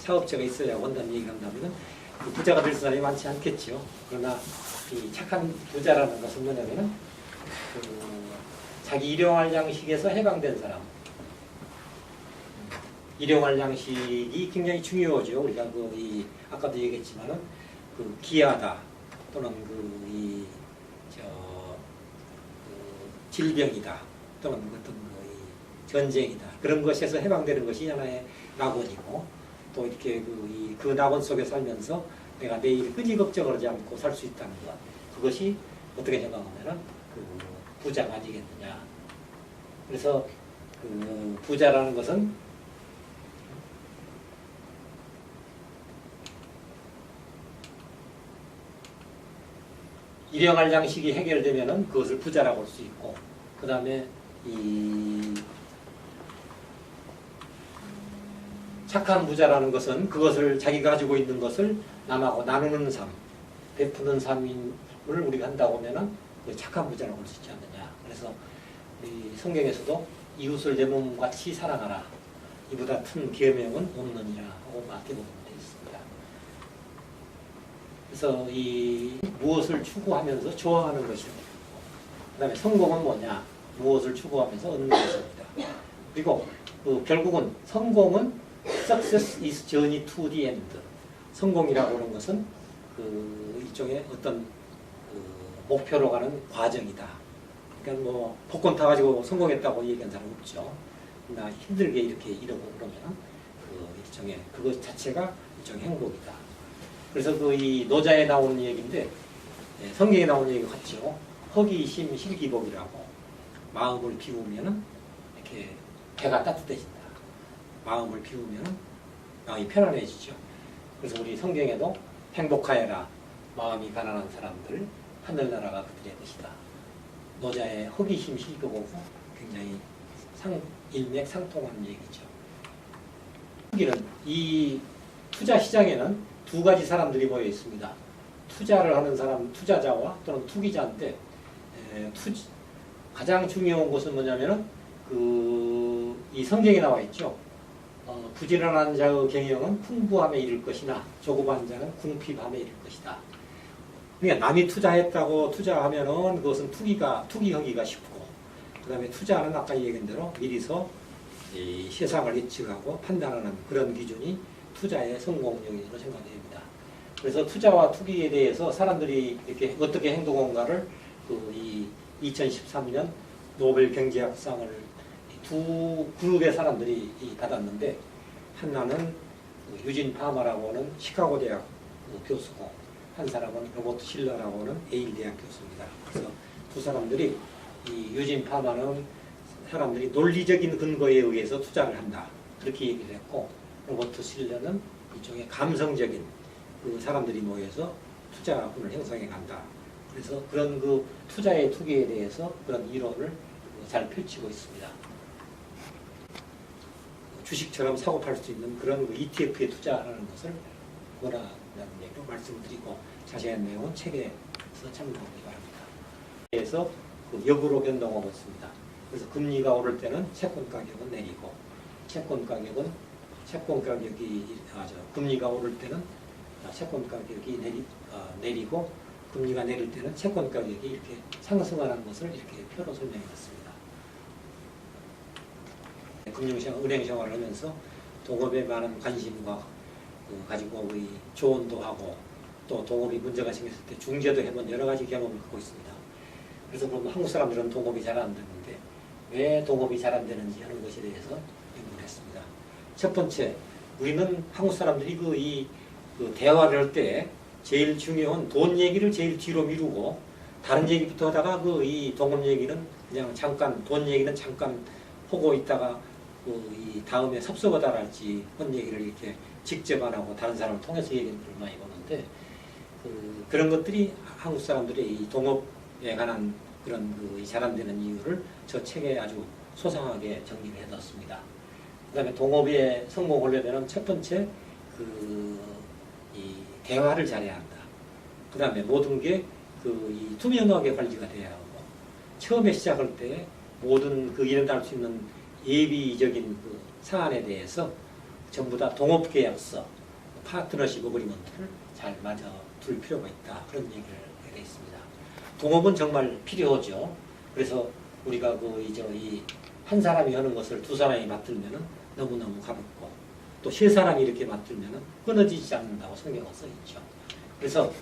사업체가 있어야 한다는 얘기를 한다면 그 부자가 될 사람이 많지 않겠죠. 그러나 이 착한 부자라는 것은 뭐냐면은 그 자기 일용할 양식에서 해방된 사람. 일용할 양식이 굉장히 중요하죠. 우리가 그 이 아까도 얘기했지만은 그 기아다 또는 그이저 그 질병이다 또는 어떤 그 전쟁이다 그런 것에서 해방되는 것이 하나의 낙원이고 또 이렇게 그, 이, 그 낙원 속에 살면서 내가 내일 끄지걱정하지 않고 살 수 있다는 것. 그것이 어떻게 생각하면은 그 부자가 아니겠느냐. 그래서 그 부자라는 것은 일용할 양식이 해결되면은 그것을 부자라고 할 수 있고 그 다음에 이 착한 부자라는 것은 그것을 자기가 가지고 있는 것을 남하고 나누는 삶, 베푸는 삶을 우리가 한다고 하면은 그 착한 부자라고 할 수 있지 않느냐. 그래서 이 성경에서도 이웃을 내 몸같이 사랑하라. 이보다 큰 계명은 없느니라 하고 마태복음에 되어 있습니다. 그래서 이 무엇을 추구하면서 좋아하는 것이고 그다음에 성공은 뭐냐? 무엇을 추구하면서 얻는 것입니다. 그리고 그 결국은 성공은 success is journey to the end. 성공이라고 하는 것은 그 일종의 어떤 그 목표로 가는 과정이다. 그러니까 뭐 복권 타가지고 성공했다고 얘기한 사람 없죠. 나 힘들게 이렇게 이러고 그러면 그 일종의 그것 자체가 일종의 행복이다. 그래서 그 이 노자에 나오는 얘기인데 예, 성경에 나오는 얘기 같죠. 허기심 실기복이라고 마음을 비우면은 이렇게 배가 따뜻해진다. 마음을 비우면은 마음이 편안해지죠. 그래서 우리 성경에도 행복하여라 마음이 가난한 사람들 하늘나라가 그들의 것이다. 노자의 허기심 실기복은 굉장히 상, 일맥상통한 얘기죠. 여기는 이 투자 시장에는 두 가지 사람들이 모여 있습니다. 투자를 하는 사람, 투자자와 또는 투기자인데 에, 투, 가장 중요한 것은 뭐냐면은 그 이 성경에 나와 있죠. 어, 부지런한 자의 경영은 풍부함에 이를 것이나 조급한 자는 궁핍함에 이를 것이다. 그러니까 남이 투자했다고 투자하면은 그것은 투기가 투기하기가 쉽고 그다음에 투자는 아까 얘기한 대로 미리서 이 세상을 예측하고 판단하는 그런 기준이 투자의 성공 요인으로 생각됩니다. 그래서 투자와 투기에 대해서 사람들이 이렇게 어떻게 행동한가를 그 이 2013년 노벨 경제학상을 이 두 그룹의 사람들이 이 받았는데 하나는 그 유진 파마라고 하는 시카고 대학 그 교수고 한 사람은 로버트 실러라고 하는 에일 대학 교수입니다. 그래서 두 사람들이 이 유진 파마는 사람들이 논리적인 근거에 의해서 투자를 한다. 그렇게 얘기를 했고 로버트 실러는 일종의 감성적인 그 사람들이 모여서 투자운을 형성해 간다. 그래서 그런 그 투자의 투기에 대해서 그런 이론을 잘 펼치고 있습니다. 주식처럼 사고 팔 수 있는 그런 그 ETF에 투자하는 것을 원하는 얘기로 말씀을 드리고 자세한 내용은 책에서 참고하기 바랍니다. 그래서 그 역으로 변동하고 있습니다. 그래서 금리가 오를 때는 채권 가격은 내리고 채권 가격은 채권 가격이 아, 저, 금리가 오를 때는 아, 채권 가격이 내리, 아, 내리고 금리가 내릴 때는 채권 가격이 이렇게 상승하는 것을 이렇게 표로 설명해 놨습니다. 금융생활, 은행생활을 하면서 동업에 많은 관심과 그 가지고 우리 조언도 하고 또 동업이 문제가 생겼을 때 중재도 해본 여러 가지 경험을 갖고 있습니다. 그래서 그럼 한국 사람들은 동업이 잘 안 되는데 왜 동업이 잘 안 되는지 하는 것에 대해서 연구를 했습니다. 첫 번째, 우리는 한국 사람들이 그 이 그 대화를 할 때 제일 중요한 돈 얘기를 제일 뒤로 미루고 다른 얘기부터 하다가 그 이 동업 얘기는 그냥 잠깐 돈 얘기는 잠깐 하고 있다가 그이 다음에 섭섭하다랄지 그런 얘기를 이렇게 직접 안 하고 다른 사람을 통해서 얘기를 많이 보는데 그 그런 것들이 한국 사람들의 이 동업에 관한 그런 그 잘 안 되는 이유를 저 책에 아주 소상하게 정리를 해놨습니다. 그다음에 동업에 성공하려면 첫 번째 그 이 대화를 잘해야 한다. 그다음에 모든 게 그 이 투명하게 관리가 돼야 하고 처음에 시작할 때 모든 그 일어날 수 있는 예비적인 그 사안에 대해서 전부 다 동업계약서, 파트너십 어그리먼트를 잘 맞아 둘 필요가 있다. 그런 얘기를 하게 돼 있습니다. 동업은 정말 필요하죠. 그래서 우리가 그 이제 이 한 사람이 하는 것을 두 사람이 맡들면은 너무너무 가볍고 또 세 사람이 이렇게 맡들면은 끊어지지 않는다고 성경은 써 있죠. 그래서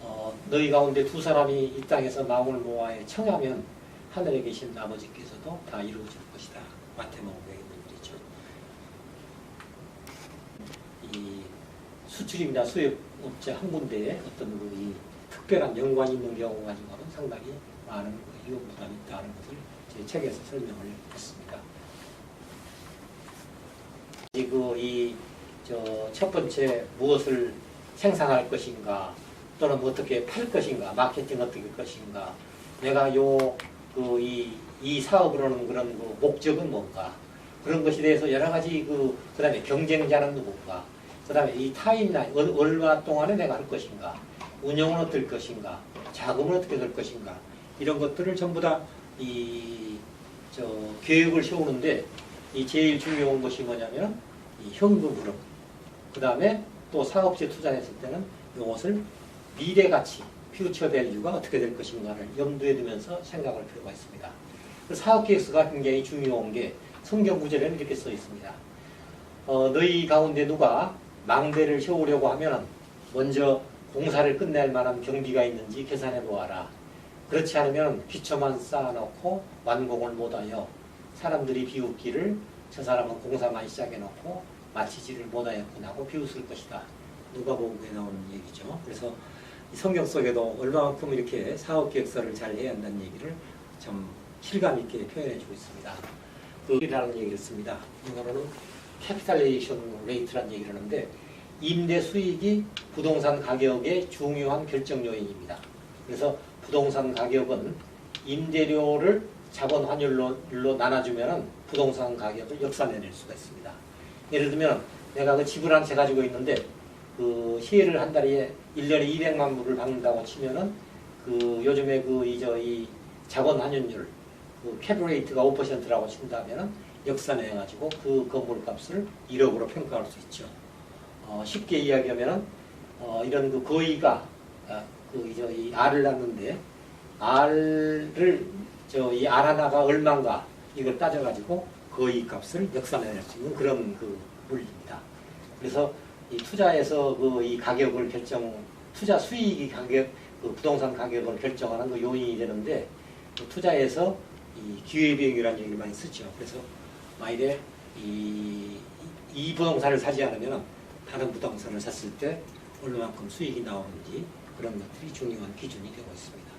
어, 너희 가운데 두 사람이 이 땅에서 마음을 모아에 청하면 하늘에 계신 아버지께서도 다 이루어질 것이다. 마태복음에 있는 일이죠. 이 수출입이나 수입업체 한 군데에 어떤 그이 특별한 연관이 있는 경우 가지고는 상당히 많은 그 위험 부담이 있다는 것을 제 책에서 설명을 했습니다. 그리고 이저 첫 번째 무엇을 생산할 것인가 또는 뭐 어떻게 팔 것인가 마케팅 어떻게 할 것인가 내가 요그이 이 사업을 하는 그런 그 목적은 뭔가? 그런 것에 대해서 여러 가지 그 그다음에 경쟁자는 누군가? 그다음에 이 타임라인 얼- 얼마 동안에 내가 할 것인가? 운영은 할 것인가? 자금은 어떻게 될 것인가? 이런 것들을 전부 다 이 저 계획을 세우는데 이 제일 중요한 것이 뭐냐면 이 현금 흐름. 그 다음에 또 사업체 투자했을 때는 이것을 미래 가치, 퓨처 밸류가 어떻게 될 것인가를 염두에 두면서 생각할 필요가 있습니다. 그 사업 계획서가 굉장히 중요한 게 성경 구절에는 이렇게 써 있습니다. 어, 너희 가운데 누가 망대를 세우려고 하면 먼저 공사를 끝낼 만한 경비가 있는지 계산해 보아라. 그렇지 않으면 기초만 쌓아놓고 완공을 못하여 사람들이 비웃기를 저 사람은 공사만 시작해놓고 마치지를 못하였구나 하고 비웃을 것이다. 누가복음에 나오는 얘기죠. 그래서 이 성경 속에도 얼마만큼 이렇게 사업 계획서를 잘 해야 한다는 얘기를 참 실감 있게 표현해 주고 있습니다. 그이라는 얘기를 씁니다. 이거는 캐피탈레이션 레이트라는 얘기를 하는데 임대 수익이 부동산 가격의 중요한 결정 요인입니다. 그래서 부동산 가격은 임대료를 자본 환율로 로 나눠주면 부동산 가격을 역산해낼 수가 있습니다. 예를 들면 내가 그 집을 한 채 가지고 있는데 그 시혜를 한 달에 1년에 200만 불을 받는다고 치면은 그 요즘에 그 이저 이 자본 환율 그 캡레이트가 5%라고 친다면은 역산해 가지고 그 건물 값을 1억으로 평가할 수 있죠. 어, 쉽게 이야기하면은 어, 이런 그 거의가 아, 그 이저 이 R을 낳는데 R를 저이 R 하나가 얼마인가 이걸 따져가지고 거의 값을 역산해낼 수 있는 그런 그 물리입니다. 그래서 이 투자에서 그 이 가격을 결정, 투자 수익이 가격, 그 부동산 가격을 결정하는 그 요인이 되는데 그 투자에서 이 기회비용이라는 얘기를 많이 쓰죠. 그래서 만일에 이, 이 부동산을 사지 않으면 다른 부동산을 샀을 때 얼마만큼 수익이 나오는지 그런 것들이 중요한 기준이 되고 있습니다.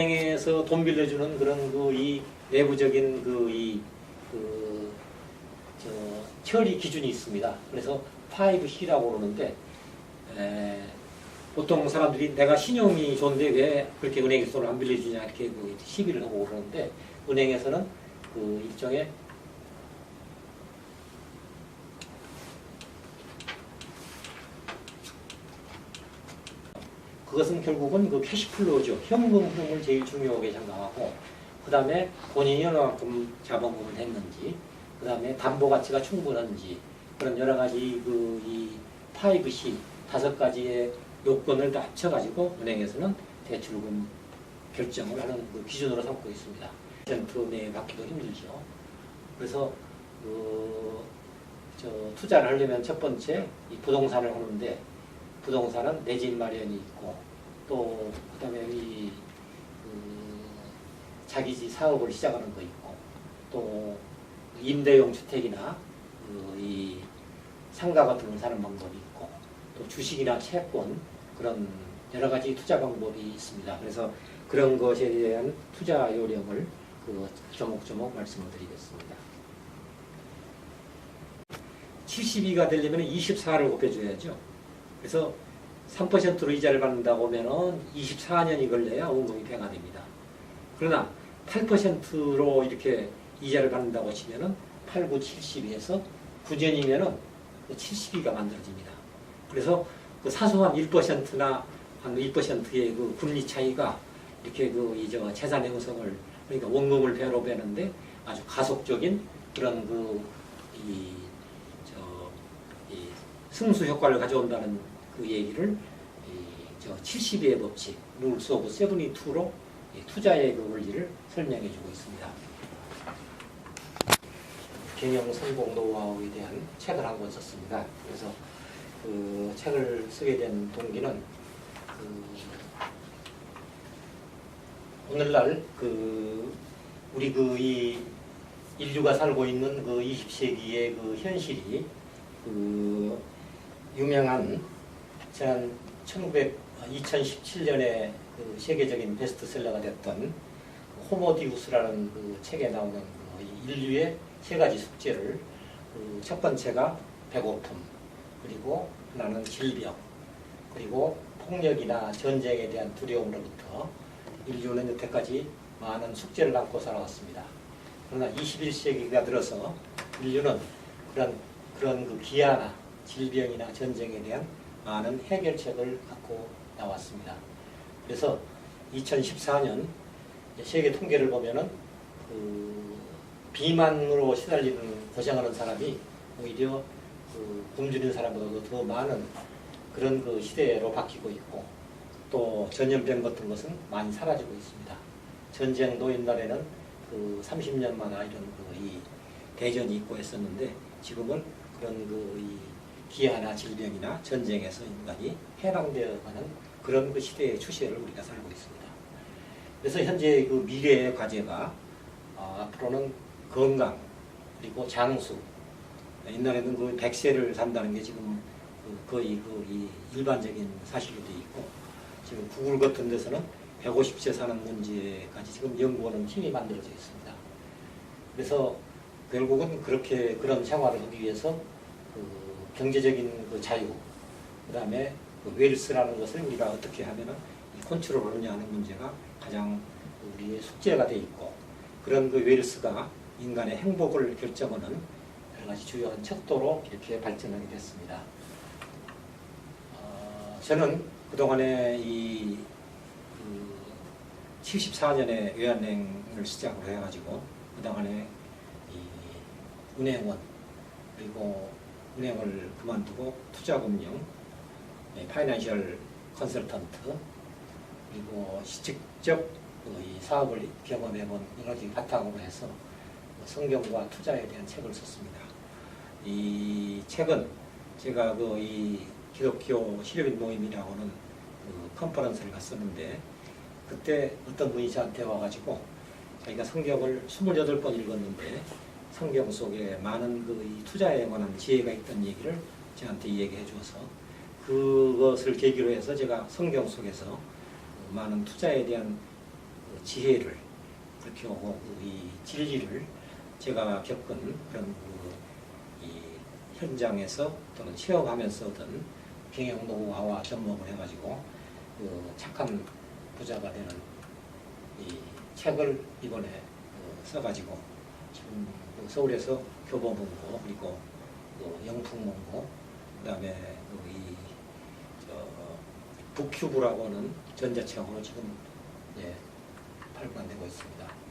은행에서 돈 빌려주는 그런 그 이 내부적인 그이그저 처리 기준이 있습니다. 그래서 5C라고 그러는데 에, 보통 사람들이 내가 신용이 좋은데 왜 그렇게 은행에서 돈을 안 빌려주냐 이렇게 그 시비를 하고 그러는데 은행에서는 그 일종의 그것은 결국은 그 캐시플로우죠. 현금 흐름을 제일 중요하게 생각하고 그 다음에 본인이 얼마만큼 자본금을 했는지 그 다음에 담보 가치가 충분한지 그런 여러 가지 그 이 5C 다섯 가지의 요건을 다 합쳐가지고 은행에서는 대출금 결정을 하는 그 기준으로 삼고 있습니다. 퍼센트 내에 받기도 힘들죠. 그래서 그, 저 투자를 하려면 첫 번째 이 부동산을 하는데 부동산은 내 집 마련이 있고 또 그다음에 이 그, 자기 집 사업을 시작하는 거 있고 또 임대용 주택이나 그, 이 상가 같은 걸 사는 방법이 있고 또 주식이나 채권 그런 여러 가지 투자 방법이 있습니다. 그래서 그런 것에 대한 투자 요령을 그 조목조목 말씀을 드리겠습니다. 72가 되려면 24를 곱해줘야죠. 그래서 3%로 이자를 받는다고 하면은 24년이 걸려야 원금이 100가 됩니다. 그러나 8%로 이렇게 이자를 받는다고 치면은 8, 9, 70에서 9년이면은 72가 만들어집니다. 그래서 그 사소한 1%나 한 1%의 그 금리 차이가 이렇게 그 이저 재산 형성을 그러니까 원금을 배로 배는데 아주 가속적인 그런 그이저 승수 효과를 가져온다는 그 얘기를 이저 72의 법칙, 룰스 오브 세븐이2로 투자의 그 원리를 설명해 주고 있습니다. 경영 성공 노하우에 대한 책을 한 권 썼습니다. 그래서 그 책을 쓰게 된 동기는 그 오늘날 그 우리 그 이 인류가 살고 있는 그 20세기의 그 현실이 그 유명한 지난 1900 2017년에 그 세계적인 베스트셀러가 됐던 호모디우스라는 그 책에 나오는 그 인류의 세 가지 숙제를 그 첫 번째가 배고픔 그리고 하나는 질병 그리고 폭력이나 전쟁에 대한 두려움으로부터 인류는 여태까지 많은 숙제를 안고 살아왔습니다. 그러나 21세기가 들어서 인류는 그런 그런 그 기아나 질병이나 전쟁에 대한 많은 해결책을 갖고 나왔습니다. 그래서 2014년 세계 통계를 보면은 그 비만으로 시달리는 고생하는 사람이 오히려 그 굶주린 사람보다도 더 많은 그런 그 시대로 바뀌고 있고 또 전염병 같은 것은 많이 사라지고 있습니다. 전쟁도 옛날에는 그 30년마다 이런 그 이 대전이 있고 했었는데 지금은 그런 그 이 기아나 질병이나 전쟁에서 인간이 해방되어가는 그런 그 시대의 추세를 우리가 살고 있습니다. 그래서 현재 그 미래의 과제가 어, 앞으로는 건강 그리고 장수 옛날에는 그 100세를 산다는 게 지금 그 거의 그이 일반적인 사실이 돼 있고 지금 구글 같은 데서는 150세 사는 문제까지 지금 연구하는 팀이 만들어져 있습니다. 그래서 결국은 그렇게 그런 생활을 하기 위해서 그 경제적인 그 자유, 그 다음에 그 웰스라는 것을 우리가 어떻게 하면은 이 컨트롤을 하느냐 하는 문제가 가장 우리의 숙제가 돼 있고 그런 그 웰스가 인간의 행복을 결정하는 여러 가지 주요한 척도로 이렇게 발전하게 됐습니다. 어, 저는 그동안에 이 그 74년에 외환행을 시작으로 해가지고 그동안에 이 은행원 그리고 은행을 그만두고 투자금융, 네, 파이낸셜 컨설턴트 그리고 직접 그이 사업을 경험해본 여러 가지 바탕으로 해서 그 성경과 투자에 대한 책을 썼습니다. 이 책은 제가 그 이 기독교 실효인 모임이라고는 그 컨퍼런스를 갔었는데 그때 어떤 분이 저한테 와가지고 자기가 성경을 28번 읽었는데 성경 속에 많은 그이 투자에 관한 지혜가 있다는 얘기를 저한테 얘기해 주어서 그것을 계기로 해서 제가 성경 속에서 그 많은 투자에 대한 그 지혜를 그렇게 하고 그이 진리를 제가 겪은 그런 그이 현장에서 또는 체험하면서 얻은 경영 노하우와 접목을 해가지고 그 착한 부자가 되는 이 책을 이번에 그 써가지고 지금 그 서울에서 교보문고 그리고 그 영풍문고 그다음에 그이 북큐브라고 하는 전자책으로 지금 예, 발간되고 있습니다.